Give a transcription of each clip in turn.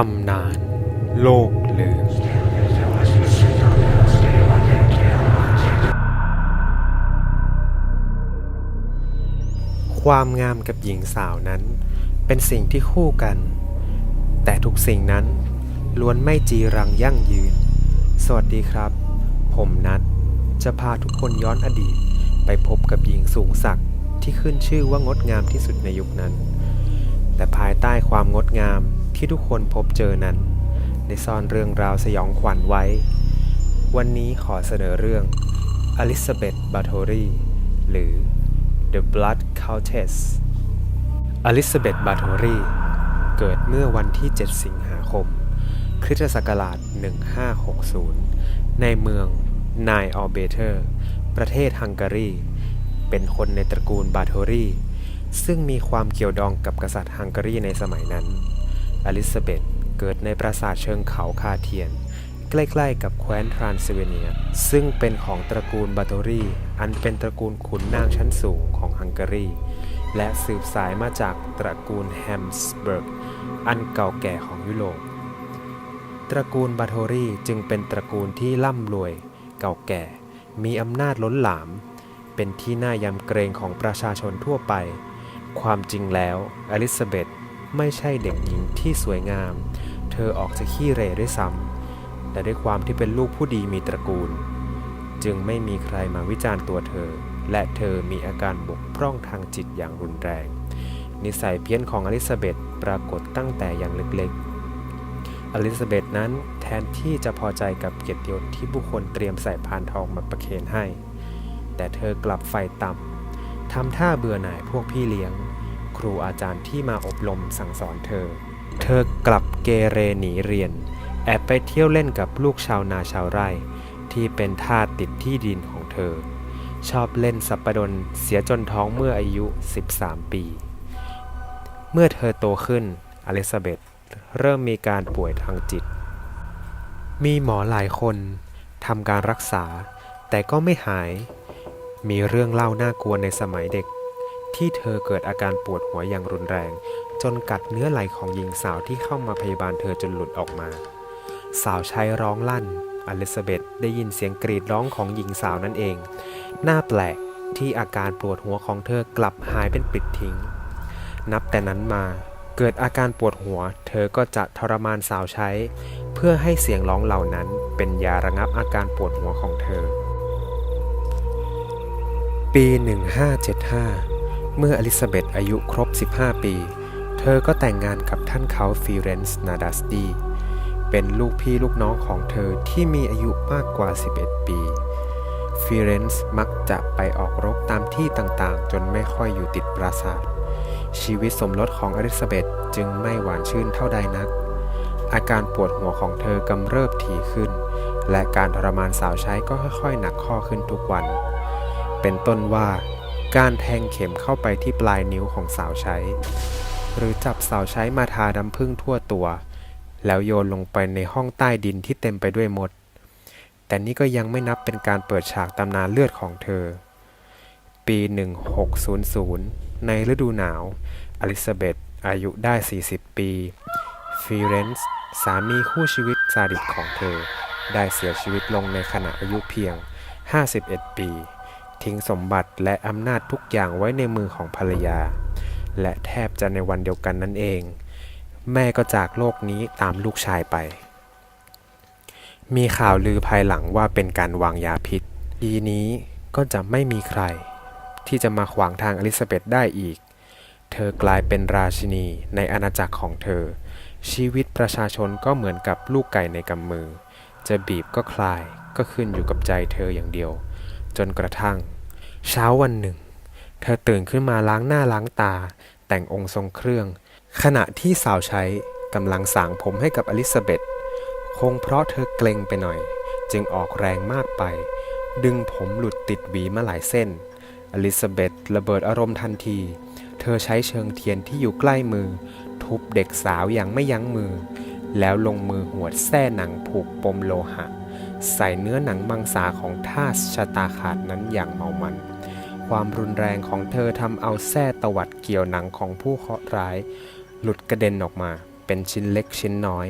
ตำนานโลกลืม ความงามกับหญิงสาวนั้น เป็นสิ่งที่คู่กัน แต่ทุกสิ่งนั้นล้วนไม่จีรังยั่งยืน สวัสดีครับ ผมนัดจะพาทุกคนย้อนอดีต ไปพบกับหญิงสูงศักดิ์ที่ขึ้นชื่อว่างดงามที่สุดในยุคนั้น แต่ภายใต้ความงดงาม ที่ทุกคนพบเจอนั้น ได้ซ่อนเรื่องราวสยองขวัญไว้ วันนี้ขอเสนอเรื่องอลิซาเบธบาโทรีหรือ The Blood Countess อลิซาเบธบาโทรีเกิดเมื่อวันที่ 7 สิงหาคม คริสตศักราช 1560 ในเมืองนายออเบเทอร์ ประเทศฮังการี เป็นคนในตระกูลบาโทรีซึ่งมีความเกี่ยวดองกับกษัตริย์ฮังการีในสมัยนั้น อลิซาเบธเกิดในปราสาทเชิงเขาคาเทียน ใกล้ๆกับแคว้นทรานซิลเวเนีย ซึ่งเป็นของตระกูลบาโทรีอันเป็นตระกูลขุนนางชั้นสูงของฮังการี และสืบสายมาจากตระกูลแฮมสเบิร์ก อันเก่าแก่ของยุโรปตระกูลบาโทรีจึงเป็นตระกูลที่ร่ำรวย เก่าแก่ มีอำนาจล้นหลาม เป็นที่น่ายำเกรงของประชาชนทั่วไป ความจริงแล้วอลิซาเบธ ไม่ใช่เด็กหญิงที่สวยงาม เธอออกจะขี้เร่ด้วยซ้ำแต่ด้วยความที่เป็นลูกผู้ดีมีตระกูล จึงไม่มีใครมาวิจารณ์ตัวเธอ และเธอมีอาการบกพร่องทางจิตอย่างรุนแรง นิสัยเพี้ยนของอลิซาเบธปรากฏตั้งแต่อยังเล็กๆ อลิซาเบธนั้นแทนที่จะพอใจกับเกียรติยศที่ผู้คนเตรียมใส่พานทองมาประเคนให้ แต่เธอกลับไฟต่ำทำท่าเบื่อหน่ายพวกพี่เลี้ยง ครูอาจารย์ที่มาอบรมสั่งสอนเธอ เธอกลับเกเรหนีเรียน แอบไปเที่ยวเล่นกับลูกชาวนาชาวไร่ ที่เป็นทาสติดที่ดินของเธอ ชอบเล่นสัปปดนเสียจนท้องเมื่ออายุ 13 ปี เมื่อเธอโตขึ้นอลิซาเบธเริ่มมีการป่วยทางจิต มีหมอหลายคนทำการรักษา แต่ก็ไม่หาย มีเรื่องเล่าน่ากลัวในสมัยเด็ก ที่เธอเกิดอาการปวดหัวอย่างรุนแรง จนกัดเนื้อไหล่ของหญิงสาวที่เข้ามาพยาบาลเธอจนหลุดออกมา สาวใช้ร้องลั่น อลิซาเบธได้ยินเสียงกรีดร้องของหญิงสาวนั่นเอง น่าแปลกที่อาการปวดหัวของเธอกลับหายเป็นปิดทิ้ง นับแต่นั้นมาเกิดอาการปวดหัว เธอก็จะทรมานสาวใช้ เพื่อให้เสียงร้องเหล่านั้นเป็นยาระงับอาการปวดหัวของเธอ ปี 1575 เมื่ออลิซาเบธอายุครบ 15 ปี เธอก็แต่งงานกับท่านเขาฟิเรนซ์นาดัสตีเป็นลูกพี่ลูกน้องของเธอที่มีอายุมากกว่า 11 ปีฟิเรนซ์มักจะไปออกรบตามที่ต่างๆ จนไม่ค่อยอยู่ติดปราสาท ชีวิตสมรสของอลิซาเบธจึงไม่หวานชื่นเท่าใดนัก อาการปวดหัวของเธอกำเริบถี่ขึ้น และการทรมานสาวใช้ก็ค่อยๆ หนักข้อขึ้นทุกวัน เป็นต้นว่า การแทงเข็มเข้าไปที่ปลายนิ้วของสาวใช้ หรือจับสาวใช้มาทาน้ำผึ้งทั่วตัว แล้วโยนลงไปในห้องใต้ดินที่เต็มไปด้วยมด แต่นี่ก็ยังไม่นับเป็นการเปิดฉากตำนานเลือดของเธอ ปี 1600 ในฤดูหนาว อลิซาเบธอายุได้ 40 ปีฟิเรนซ์สามีคู่ชีวิตซาดิสของเธอ ได้เสียชีวิตลงในขณะอายุเพียง 51 ปี ทิ้งสมบัติและอำนาจทุกอย่างไว้ในมือของภรรยา และแทบจะในวันเดียวกันนั่นเอง แม่ก็จากโลกนี้ตามลูกชายไป มีข่าวลือภายหลังว่าเป็นการวางยาพิษ ทีนี้ก็จะไม่มีใคร ที่จะมาขวางทางอลิซาเบธได้อีก เธอกลายเป็นราชินีในอาณาจักรของเธอ ชีวิตประชาชนก็เหมือนกับลูกไก่ในกำมือ จะบีบก็คลายก็ขึ้นอยู่กับใจเธออย่างเดียว จนกระทั่ง เช้าวันหนึ่ง เธอตื่นขึ้นมาล้างหน้าล้างตา แต่งองค์ทรงเครื่อง ขณะที่สาวใช้กำลังสางผมให้กับอลิซาเบธคงเพราะเธอเกรงไปหน่อย จึงออกแรงมากไป ดึงผมหลุดติดหวีมาหลายเส้น อลิซาเบธระเบิดอารมณ์ทันที เธอใช้เชิงเทียนที่อยู่ใกล้มือ ทุบเด็กสาวอย่างไม่ยั้งมือ แล้วลงมือหวดแส้หนังผูกปมโลหะ ใส่เนื้อหนังมังสาของทาสชะตาขาดนั้นอย่างเมามัน ความรุนแรงของเธอทำเอาแส้ตวัดเกี่ยวหนังของผู้เคราะห์ร้าย หลุดกระเด็นออกมา เป็นชิ้นเล็กชิ้นน้อย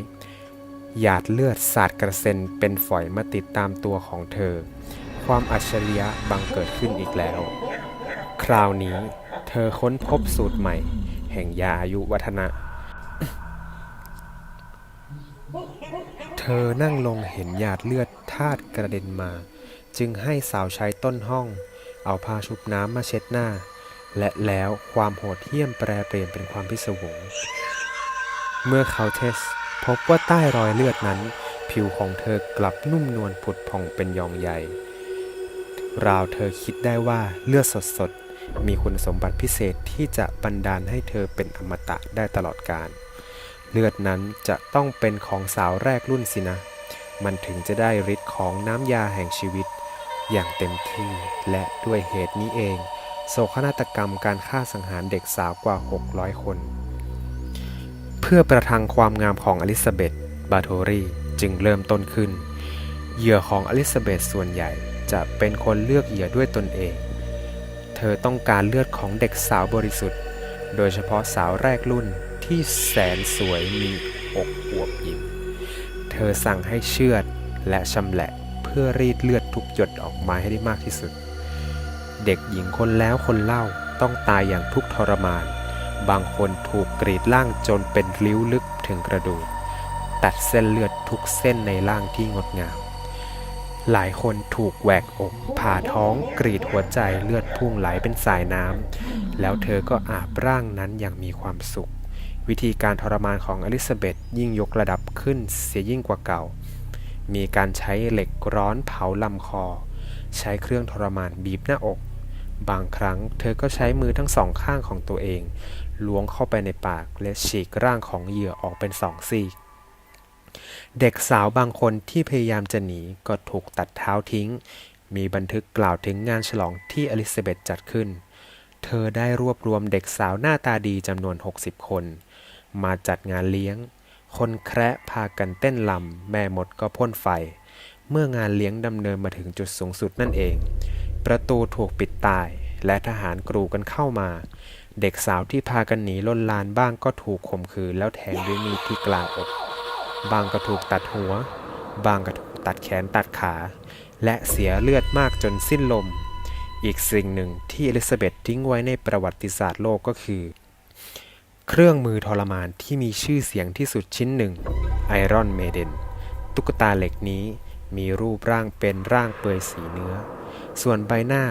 หยาดเลือดสาดกระเซ็นเป็นฝอยมาติดตามตัวของเธอ ความอัจฉริยะบังเกิดขึ้นอีกแล้ว คราวนี้เธอค้นพบสูตรใหม่ แห่งยาอายุวัฒนะ เธ อนั่งลงเห็นหยาดเลือดทาดกระเด็นมา จึงให้สาวใช้ต้นห้อง เอาผ้าชุบน้ำมาเช็ดหน้า และแล้วความโหดเหี้ยมแปรเปลี่ยนเป็นความพิศวง เมื่อเขาเทสพบว่าใต้รอยเลือดนั้น ผิวของเธอกลับนุ่มนวลผุดผ่องเป็นยองใหญ่ ราวเธอคิดได้ว่าเลือดสดๆ มีคุณสมบัติพิเศษที่จะบันดาลให้เธอเป็นอมตะได้ตลอดกาล เลือดนั้นจะต้องเป็นของสาวแรกรุ่นสินะ มันถึงจะได้ฤทธิ์ของน้ำยาแห่งชีวิต อย่างเต็มที่และด้วยเหตุนี้เอง โศกนาฏกรรมการฆ่าสังหารเด็กสาวกว่า 600 คน เพื่อประทังความงามของอลิซาเบธบาโทรีจึงเริ่มต้นขึ้น เหยื่อของอลิซาเบธส่วนใหญ่จะเป็นคนเลือกเหยื่อด้วยตนเอง เธอต้องการเลือดของเด็กสาวบริสุทธิ์ โดยเฉพาะสาวแรกรุ่น ที่แสนสวยมีอกอวบอิ่ม เธอสั่งให้เชือดและชำแหละเพื่อรีดเลือดทุกหยดออกมาให้ได้มากที่สุด เด็กหญิงคนแล้วคนเล่าต้องตายอย่างทุกข์ทรมาน บางคนถูกกรีดล่างจนเป็นริ้วลึกถึงกระดูก ตัดเส้นเลือดทุกเส้นในร่างที่งดงาม หลายคนถูกแหวกอก ผ่าท้องกรีดหัวใจเลือดพุ่งไหลเป็นสายน้ำแล้วเธอก็อาบร่างนั้นอย่างมีความสุข วิธีการทรมานของอลิซาเบธยิ่งยกระดับขึ้นเสียยิ่งกว่าเก่า มีการใช้เหล็กร้อนเผาลำคอ ใช้เครื่องทรมานบีบหน้าอก บางครั้งเธอก็ใช้มือทั้งสองข้างของตัวเอง ล้วงเข้าไปในปากและฉีกร่างของเหยื่อออกเป็นสองซีก เด็กสาวบางคนที่พยายามจะหนีก็ถูกตัดเท้าทิ้ง มีบันทึกกล่าวถึงงานฉลองที่อลิซาเบธจัดขึ้น เธอได้รวบรวมเด็กสาวหน้าตาดีจำนวน 60 คน มาจัดงานเลี้ยง คนแคระพากันเต้นลำแม่มดก็พ่นไฟ เมื่องานเลี้ยงดำเนินมาถึงจุดสูงสุดนั่นเอง ประตูถูกปิดตาย และทหารกรูกันเข้ามา เด็กสาวที่พากันหนีล้นลานบ้างก็ถูกข่มขืนแล้วแทงด้วยมีดที่กลางอก บางก็ถูกตัดหัว บางก็ถูกตัดแขนตัดขา และเสียเลือดมากจนสิ้นลมอีกสิ่งหนึ่งที่อลิซาเบธทิ้งไว้ในประวัติศาสตร์โลกก็คือ เครื่องมือทรมานที่มีชื่อเสียงที่สุดชิ้นหนึ่งไอรอนเมเดนตุ๊กตาเหล็กนี้มีรูปร่างเป็นร่างเปลือยสีเนื้อ ส่วนใบหน้า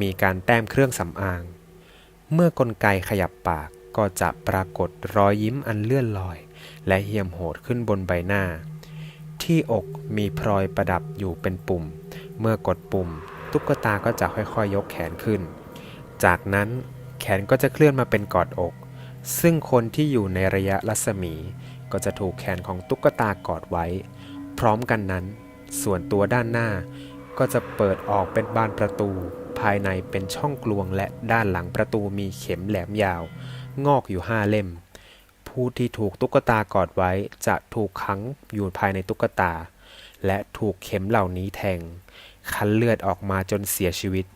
มีการแต้มเครื่องสำอาง เมื่อกลไกขยับปากก็จะปรากฏรอยยิ้มอันเลื่อนลอย และเหี่ยมโหดขึ้นบนใบหน้า ที่อกมีพลอยประดับอยู่เป็นปุ่ม เมื่อกดปุ่ม ตุ๊กตาก็จะค่อยๆยกแขนขึ้น จากนั้นแขนก็จะเคลื่อนมาเป็นกอดอก ซึ่งคนที่อยู่ในระยะรัศมี ก็จะถูกแขนของตุ๊กตากอดไว้ พร้อมกันนั้น ส่วนตัวด้านหน้า ก็จะเปิดออกเป็นบานประตู ภายในเป็นช่องกลวงและด้านหลังประตูมีเข็มแหลมยาว งอกอยู่ห้าเล่ม ผู้ที่ถูกตุ๊กตากอดไว้จะถูกขังอยู่ภายในตุ๊กตา และถูกเข็มเหล่านี้แทง คันเลือดออกมาจนเสียชีวิต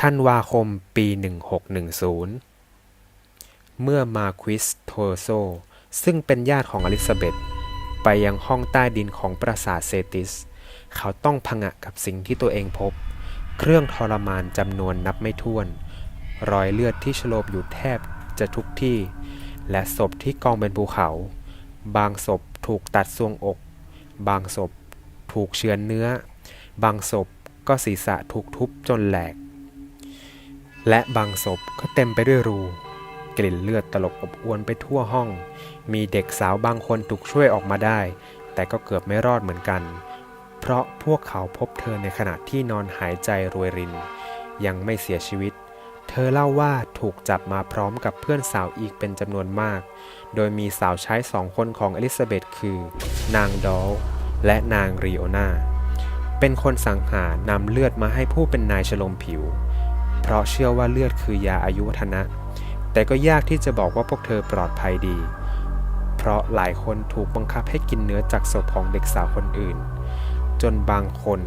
ธันวาคมปี 1610 เมื่อมาควิสโทโซซึ่งเป็นญาติของอลิซาเบธไปยังห้องใต้ดินของปราสาทเซติส เขาต้องพงะกับสิ่งที่ตัวเองพบ เครื่องทรมานจำนวนนับไม่ถ้วน รอยเลือดที่ฉโลบอยู่แทบจะทุกที่ และศพที่กองเป็นภูเขา บางศพถูกตัดทรวงอก บางศพถูกเฉือนเนื้อ บางศพก็ศีรษะถูกทุบจนแหลก และบางศพก็เต็มไปด้วยรู กลิ่นเลือดตลบอบอวนไปทั่วห้อง มีเด็กสาวบางคนถูกช่วยออกมาได้ แต่ก็เกือบไม่รอดเหมือนกัน เพราะพวกเขาพบเธอในขณะที่นอนหายใจรวยริน ยังไม่เสียชีวิต เธอเล่าว่าถูกจับมาพร้อมกับเพื่อนสาวอีกเป็นจำนวนมาก โดยมีสาวใช้สองคนของอลิซาเบธคือ นางดอลและนางริโอนาเป็นคนสังหารนำเลือดมาให้ผู้เป็นนายชโลมผิว เพราะเชื่อว่าเลือดคือยาอายุวัฒนะ แต่ก็ยากที่จะบอกว่าพวกเธอปลอดภัยดี เพราะหลายคนถูกบังคับให้กินเนื้อจากศพของเด็กสาวคนอื่น จนบางคน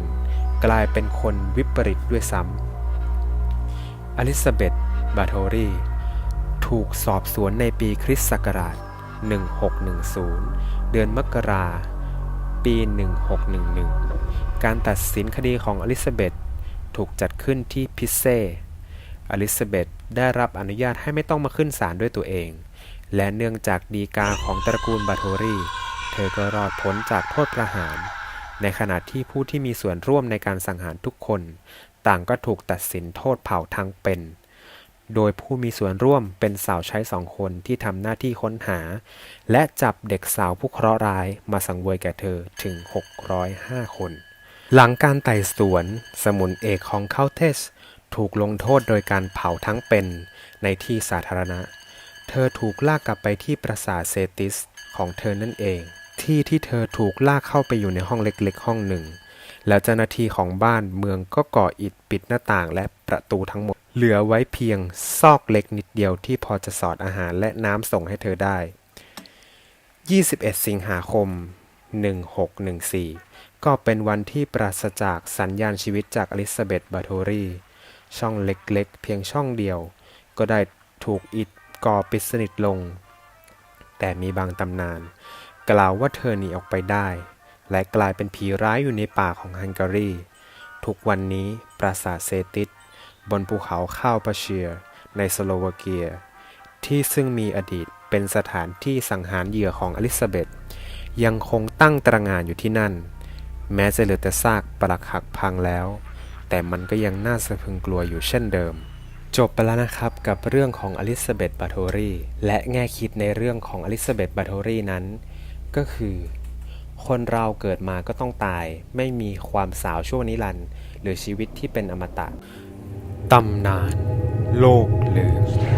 กลายเป็นคนวิปริตด้วยซ้ำอลิซาเบธบาโทรีถูกสอบสวนในปีคริสต์ศักราช 1610 เดือนมกราปี 1611 การตัดสินคดีของอลิซาเบธถูกจัดขึ้นที่พิเซ อลิซาเบธได้รับอนุญาตให้ไม่ต้องมาขึ้นศาลด้วยตัวเอง และเนื่องจากดีกาของตระกูลบาโทรี เธอก็รอดพ้นจากโทษประหาร ในขณะที่ผู้ที่มีส่วนร่วมในการสังหารทุกคน ต่างก็ถูกตัดสินโทษเผาทั้งเป็น โดยผู้มีส่วนร่วมเป็นสาวใช้สองคนที่ทำหน้าที่ค้นหา และจับเด็กสาวผู้เคราะห์ร้ายมาสังเวยแก่เธอถึง 605 คน หลังการไต่สวน สมุนเอกของเคาเทส ถูกลงโทษโดยการเผาทั้งเป็นในที่สาธารณะ เธอถูกลากกลับไปที่ปราสาทเซติสของเธอนั่นเอง ที่ที่เธอถูกลากเข้าไปอยู่ในห้องเล็กๆ ห้องหนึ่ง แล้วเจ้าหน้าที่ของบ้านเมืองก็ก่ออิฐปิดหน้าต่างและประตูทั้งหมด เหลือไว้เพียงซอกเล็กนิดเดียวที่พอจะสอดอาหารและน้ำส่งให้เธอได้ 21 สิงหาคม 1614 ก็เป็นวันที่ปราศจากสัญญาณชีวิตจากอลิซาเบธบาโทรี ช่องเล็กๆ เพียงช่องเดียว ก็ได้ถูกอิฐก่อปิดสนิทลง แต่มีบางตำนาน กล่าวว่าเธอหนีออกไปได้ และกลายเป็นผีร้ายอยู่ในป่าของฮังการี ทุกวันนี้ปราสาทเซติสบนภูเขาข้าวปาเชียในสโลวาเกีย ที่ซึ่งมีอดีตเป็นสถานที่สังหารเหยื่อของอลิซาเบธยังคงตั้งตระงานอยู่ที่นั่น แม้จะเหลือแต่ซากปรักหักพังแล้ว แต่มันก็ยังน่าสะพึงกลัวอยู่เช่นเดิม จบไปแล้วนะครับกับเรื่องของอลิซาเบธบาโทรีและแง่คิดในเรื่องของอลิซาเบธบาโทรีนั้น ก็คือ คนเราเกิดมาก็ต้องตาย ไม่มีความสาวชั่วนิรันดร์หรือชีวิตที่เป็นอมตะตำนาน โลกเลืม